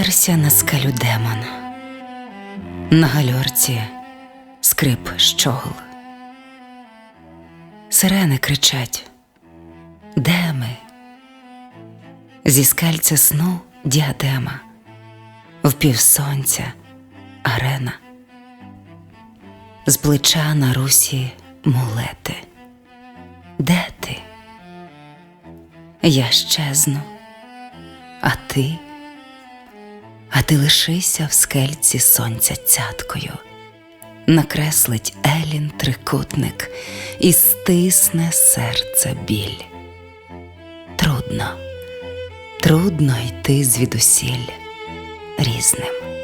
Сперся на скелю демон. На гальорці скрип щогл. Сирени кричать. Де ми? Зі скельця сну діадема, в півсонця арена, з плеча на русі мулети. Де ти? Я щезну, а ти? А ти лишися в скельці сонця цяткою, накреслить Елін трикутник і стисне серце біль. Трудно, трудно йти звідусіль різним.